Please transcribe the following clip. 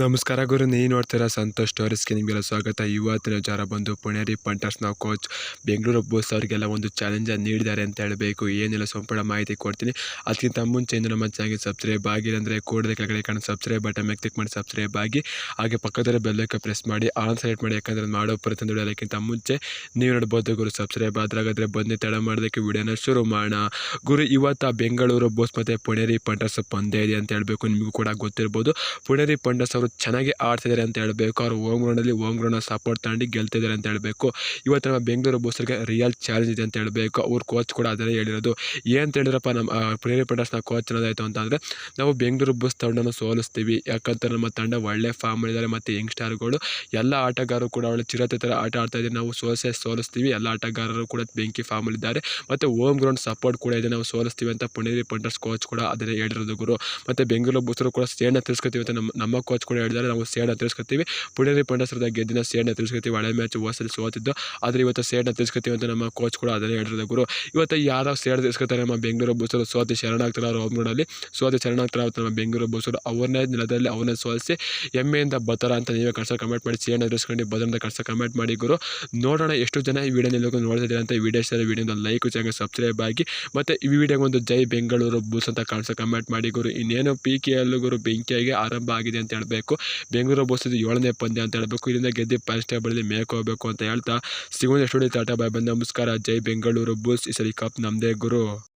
ನಮಸ್ಕಾರ ಗುರು ನೀವು ನೋಡ್ತೀರಾ ಸಂತೋಷ್ ಸ್ಟೋರೀಸ್ಗೆ ನಿಮಗೆಲ್ಲ ಸ್ವಾಗತ. ಇವತ್ತಿನ ವಿಚಾರ ಬಂದು ಪುಣೇರಿ ಪಂಟರ್ಸ್ನ ಕೋಚ್ ಬೆಂಗಳೂರು ಬೋಸ್ ಅವರಿಗೆಲ್ಲ ಒಂದು ಚಾಲೆಂಜನ್ನು ನೀಡಿದ್ದಾರೆ ಅಂತ ಹೇಳಬೇಕು. ಏನೆಲ್ಲ, ಸಂಪೂರ್ಣ ಮಾಹಿತಿ ಕೊಡ್ತೀನಿ. ಅದಕ್ಕಿಂತ ಮುಂಚೆ ನಮ್ಮ ಚಾನಲ್ಗೆ ಸಬ್ಸ್ಕ್ರೈಬ್ ಆಗಿಲ್ಲ ಅಂದರೆ ಕೂಡಲೇ ಕೆಳಗಡೆ ಕಾಣೋ ಸಬ್ಸ್ಕ್ರೈಬ್ ಬಟನ್ ಮೇಲೆ ಕ್ಲಿಕ್ ಮಾಡಿ ಸಬ್ಸ್ಕ್ರೈಬ್ ಆಗಿ, ಹಾಗೆ ಪಕ್ಕದಲ್ಲಿ ಬೆಲ್ಲಕ್ಕೆ ಪ್ರೆಸ್ ಮಾಡಿ ಆನ್ ಸೆಲೆಕ್ಟ್ ಮಾಡಿ, ಯಾಕಂದರೆ ಮಾಡೋ ಪ್ರತಿಯೊಂದು ಅದಕ್ಕಿಂತ ಮುಂಚೆ ನೀವು ನೋಡ್ಬೋದು ಗುರು ಸಬ್ಸ್ಕ್ರೈಬ್ ಆದ್ರಾಗಾದರೆ ಬಂದು ತಡ ಮಾಡೋದಕ್ಕೆ ವಿಡಿಯೋನ ಶುರು ಮಾಡೋಣ. ಗುರು, ಇವತ್ತು ಬೆಂಗಳೂರು ಬೋಸ್ ಮತ್ತು ಪುಣೇರಿ ಪಂಟರ್ಸ್ ಪಂದ್ಯ ಇದೆ ಅಂತ ಹೇಳಬೇಕು. ನಿಮಗೂ ಕೂಡ ಗೊತ್ತಿರ್ಬೋದು. ಪುಣೇರಿ ಪಂಡಸ್ ಅವರು ಚೆನ್ನಾಗಿ ಆಡ್ತಿದ್ದಾರೆ ಅಂತ ಹೇಳಬೇಕು. ಅವರು ಹೋಮ್ ಗ್ರೌಂಡಲ್ಲಿ ಹೋಮ್ ಗ್ರೌಂಡ್ ಸಪೋರ್ಟ್ ತಗೊಂಡು ಗೆಲ್ತಿದ್ದಾರೆ ಅಂತ ಹೇಳಬೇಕು. ಇವತ್ತು ನಮ್ಮ ಬೆಂಗಳೂರು ಬೋಸರಿಗೆ ರಿಯಲ್ ಚಾಲೆಂಜ್ ಇದೆ ಅಂತ ಹೇಳಬೇಕು. ಅವ್ರ ಕೋಚ್ ಕೂಡ ಅದನ್ನೇ ಹೇಳಿರೋದು. ಏನು ಹೇಳಿದ್ರಪ್ಪ ನಮ್ಮ ಪ್ರೇರಿ ಪುಣೇರಿ ಪಂಡಸ್ನ ಕೋಚ್ ಅನ್ನೋದಾಯಿತು ಅಂತಂದರೆ ನಾವು ಬೆಂಗಳೂರು ಬೋಸ್ ತಂಡನ ಸೋಲಿಸ್ತೀವಿ. ಯಾಕಂತ ನಮ್ಮ ತಂಡ ಒಳ್ಳೆ ಫಾರ್ಮ್ ಇದ್ದಾರೆ ಮತ್ತು ಯಂಗ್ ಸ್ಟಾರ್ಗಳು ಎಲ್ಲ ಆಟಗಾರರು ಕೂಡ ಒಳ್ಳೆ ಚಿರತೆ ಥರ ಆಟ ಆಡ್ತಾ ಇದ್ದಾರೆ. ನಾವು ಸೋಲಿಸೇ ಸೋಲಿಸ್ತೀವಿ. ಎಲ್ಲ ಆಟಗಾರರು ಕೂಡ ಬೆಂಕಿ ಫಾರ್ಮಲ್ಲಿದ್ದಾರೆ ಮತ್ತು ಹೋಮ್ ಗ್ರೌಂಡ್ ಸಪೋರ್ಟ್ ಕೂಡ ಇದೆ. ನಾವು ಸೋಲಿಸ್ತೀವಿ ಅಂತ ಪುಣೇರಿ ಪಂಟರ್ಸ್ ಕೋಚ್ ಕೂಡ ಅದನ್ನೇ ಹೇಳಿರೋದು ಗುರು. ಮತ್ತು ಬೆಂಗಳೂರು ಬುಸ್ತರು ಕೂಡ ಸ್ಟೇನ ತಿಳಿಸ್ಕೊತೀವಿ ಅಂತ ನಮ್ಮ ನಮ್ಮ ಕೋಚ್ ಕೂಡ ಹೇಳಿದ್ದಾರೆ ನಾವು ಸೇಡ್ನ ತಿಳಿಸ್ಕೊತೀವಿ. ಪುಣೇರಿ ಪಂಡಸರದ ಗೆದ್ದಿನ ಸೇಡ್ನ ತಿಳಿಸ್ಕೊತೀವಿ. ಹಳೆ ಮ್ಯಾಚ್ ಓಸಲ್ಲಿ ಸೋತಿದ್ದು. ಆದರೆ ಇವತ್ತು ಸೇಡ್ನ ತಿಳಿಸ್ಕೊತೀವಿ ಅಂತ ನಮ್ಮ ಕೋಚ್ ಕೂಡ ಅದನ್ನೇ ಹೇಳಿರೋದು ಗುರು. ಇವತ್ತು ಯಾರೋ ಸೇಡ್ ತಿಳಿಸ್ಕೊತಾರೆ ನಮ್ಮ ಬೆಂಗಳೂರು ಬಸ್ಸರು. ಸೋತಿ ಶರಣಾಗ್ತಾರೆ ಅವ್ರ ಹೋಮ್ಗಳಲ್ಲಿ ಸೋತಿ ಶರಣಾಗ್ತಾರೆ ಅವತ್ತು ನಮ್ಮ ಬೆಂಗಳೂರು ಬಸ್ಸರು. ಅವ್ರನ್ನೇ ನೆಲದಲ್ಲಿ ಅವನ್ನೇ ಸೋಲಿಸಿ ಹೆಮ್ಮೆಯಿಂದ ಬರ್ತಾರ ಅಂತ ನೀವೇ ಕಳ್ಸೋ ಕಮೆಂಟ್ ಮಾಡಿ. ಸೇಡ್ನ ತಿಳಿಸ್ಕೊಂಡು ಬದಲಾದ ಕಳ್ಸೋ ಕಮೆಂಟ್ ಮಾಡಿ ಗುರು. ನೋಡೋಣ ಎಷ್ಟು ಜನ ಈ ವಿಡಿಯೋ ನಿಲ್ಲೋಕೆ ನೋಡ್ತಿದ್ದಾರೆ ಅಂತ ವಿಡಿಯೋ ಇಷ್ಟ ವಿಡಿಯೋನ ಲೈಕ್ ಚಾನಲ್ ಸಬ್ಸ್ಕ್ರೈಬ್ ಆಗಿ. ಮತ್ತು ಈ ವಿಡಿಯೋಗೆ ಒಂದು ಜೈ ಬೆಂಗಳೂರು ಬೂಸ್ ಅಂತ ಕಾಣಿಸೋ ಕಮೆಂಟ್ ಮಾಡಿ ಗುರು. ಇನ್ನೇನು ಪಿ ಕೆ ಎಲ್ ಗುರು, ಬೆಂಕಿಯಾಗಿ ಆರಂಭ ಆಗಿದೆ ಅಂತ ಹೇಳಬೇಕು. ಬೆಂಗಳೂರು ಬೋಸ್ ಏಳನೇ ಪಂದ್ಯ ಅಂತ ಹೇಳಬೇಕು. ಇಲ್ಲಿಂದ ಗೆದ್ದು ಪಾಸ್ಟ್ ಟೇಬಲಲ್ಲಿ ಮೇಕ್ ಹೋಗಬೇಕು ಅಂತ ಹೇಳ್ತಾ ಸಿಗುವ ಸ್ಟುಡಿಯೋ ಟಾಟಾ ಬಾಯ್ ಬಂದ ನಮಸ್ಕಾರ. ಜೈ ಬೆಂಗಳೂರು ಬೋಸ್ ಈ ಸರಿ ಕಪ್ ನಮ್ಮದೇ ಗುರು.